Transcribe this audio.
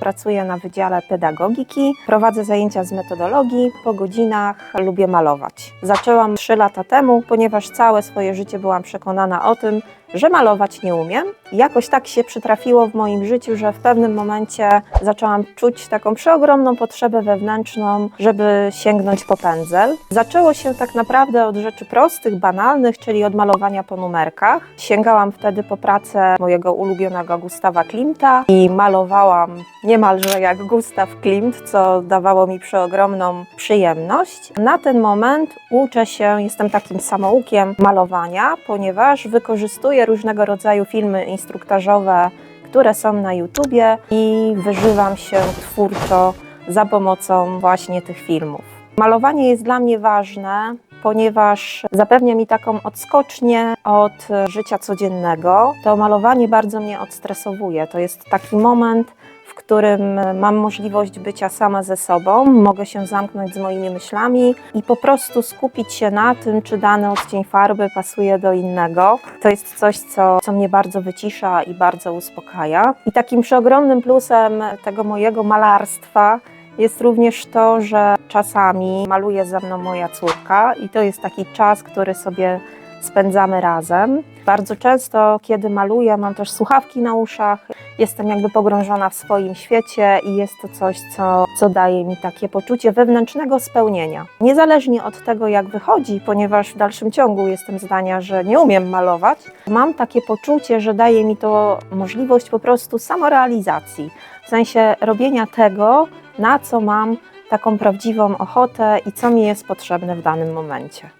Pracuję na Wydziale Pedagogiki, prowadzę zajęcia z metodologii. Po godzinach lubię malować. Zaczęłam 3 lata temu, ponieważ całe swoje życie byłam przekonana o tym, że malować nie umiem. Jakoś tak się przytrafiło w moim życiu, że w pewnym momencie zaczęłam czuć taką przeogromną potrzebę wewnętrzną, żeby sięgnąć po pędzel. Zaczęło się tak naprawdę od rzeczy prostych, banalnych, czyli od malowania po numerkach. Sięgałam wtedy po pracę mojego ulubionego Gustawa Klimta i malowałam niemalże jak Gustaw Klimt, co dawało mi przeogromną przyjemność. Na ten moment uczę się, jestem takim samoukiem malowania, ponieważ wykorzystuję różnego rodzaju filmy instruktażowe, które są na YouTubie i wyżywam się twórczo za pomocą właśnie tych filmów. Malowanie jest dla mnie ważne, ponieważ zapewnia mi taką odskocznię od życia codziennego. To malowanie bardzo mnie odstresowuje. To jest taki moment, którym mam możliwość bycia sama ze sobą, mogę się zamknąć z moimi myślami i po prostu skupić się na tym, czy dany odcień farby pasuje do innego. To jest coś, co, co mnie bardzo wycisza i bardzo uspokaja. I takim przeogromnym plusem tego mojego malarstwa jest również to, że czasami maluje ze mną moja córka i to jest taki czas, który sobie spędzamy razem. Bardzo często, kiedy maluję, mam też słuchawki na uszach, jestem jakby pogrążona w swoim świecie i jest to coś, co, co daje mi takie poczucie wewnętrznego spełnienia. Niezależnie od tego, jak wychodzi, ponieważ w dalszym ciągu jestem zdania, że nie umiem malować, mam takie poczucie, że daje mi to możliwość po prostu samorealizacji, w sensie robienia tego, na co mam taką prawdziwą ochotę i co mi jest potrzebne w danym momencie.